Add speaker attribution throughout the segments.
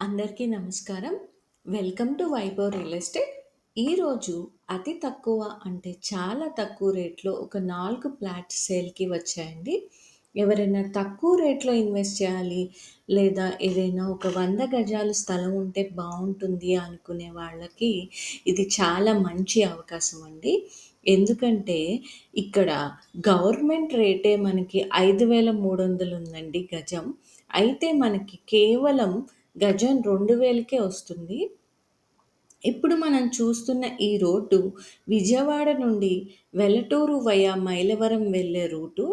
Speaker 1: అందరికీ నమస్కారం. Welcome to Vaibhav real estate. ఈరోజు అతి తక్కువ అంటే చాలా తక్కువ రేట్‌లో ఒక నాలుగు ఫ్లాట్స్ సేల్‌కి వచ్చాయండి. ఎవరైనా తక్కువ రేట్‌లో ఇన్వెస్ట్ చేయాలి, లేదా ఏదైనా ఒక వంద గజాలు స్థలం ఉంటే బాగుంటుంది అనుకునే వాళ్ళకి ఇది చాలా మంచి అవకాశం అండి. ఎందుకంటే ఇక్కడ గవర్నమెంట్ రేటే మనకి 5,300 ఉందండి గజం. అయితే మనకి కేవలం గజం 2000కే వస్తుంది. ఇప్పుడు మనం చూస్తున్న ఈ రోడ్డు విజయవాడ నుండి వెల్లటూరు వయా మైలవరం వెళ్ళే రూటు.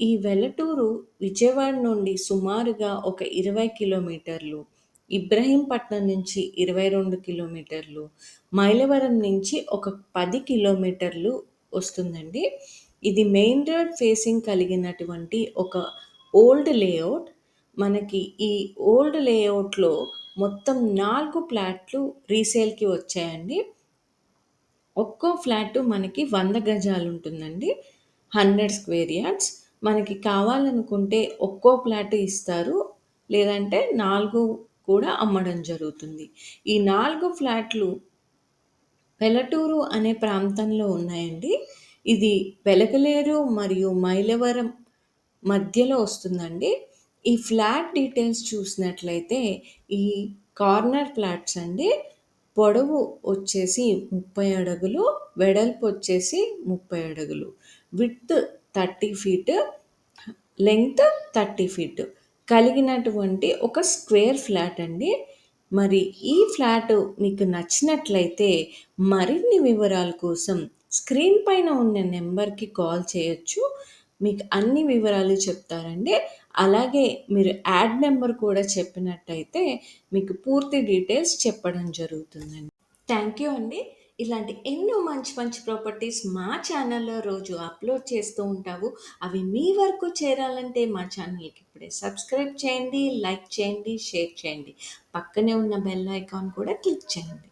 Speaker 1: ఈ వెల్లటూరు విజయవాడ నుండి సుమారుగా ఒక 20 కిలోమీటర్లు, ఇబ్రహీంపట్నం నుంచి 22 కిలోమీటర్లు, మైలవరం నుంచి ఒక పది కిలోమీటర్లు వస్తుందండి. ఇది మెయిన్ రోడ్ ఫేసింగ్ కలిగినటువంటి ఒక ఓల్డ్ లేఅవుట్. మనకి ఈ ఓల్డ్ లేఅవుట్‌లో మొత్తం నాలుగు ఫ్లాట్లు రీసేల్‌కి వచ్చాయండి. ఒక్కో ఫ్లాట్ మనకి వంద గజాలు ఉంటుందండి హండ్రెడ్ స్క్వేర్ యార్డ్స్. మనకి కావాలనుకుంటే ఒక్కో ఫ్లాట్ ఇస్తారు. లేదంటే నాలుగు కూడా అమ్మడం జరుగుతుంది. ఈ నాలుగు ఫ్లాట్లు పెలటూరు అనే ప్రాంతంలో ఉన్నాయండి. ఇది పెలకలేరు మరియు మైలవరం మధ్యలో వస్తుందండి. ఈ ఫ్లాట్ డీటెయిల్స్ చూసినట్లయితే ఈ కార్నర్ ఫ్లాట్స్ అండి. పొడవు వచ్చేసి 30 అడుగులు, వెడల్పు వచ్చేసి 30 అడుగులు. విడ్త్ 30 ఫీట్, లెంగ్త్ 30 ఫీట్ కలిగినటువంటి ఒక స్క్వేర్ ఫ్లాట్ అండి. మరి ఈ ఫ్లాట్ మీకు నచ్చినట్లయితే మరిన్ని వివరాల కోసం స్క్రీన్ పైన ఉన్న నెంబర్‌కి కాల్ చేయొచ్చు. మీకు అన్ని వివరాలు చెప్తారండి. అలాగే మీరు యాడ్ నెంబర్ కూడా చెప్పినట్టయితే మీకు పూర్తి డీటెయిల్స్ చెప్పడం జరుగుతుందండి. థ్యాంక్ యూ అండి. ఇలాంటి ఎన్నో మంచి మంచి ప్రాపర్టీస్ మా ఛానల్‌లో రోజు అప్లోడ్ చేస్తూ ఉంటావు అవి మీ వరకు చేరాలంటే మా ఛానల్‌కి ఇప్పుడే సబ్స్క్రైబ్ చేయండి, లైక్ చేయండి, షేర్ చేయండి. పక్కనే ఉన్న బెల్ ఐకాన్ కూడా క్లిక్ చేయండి.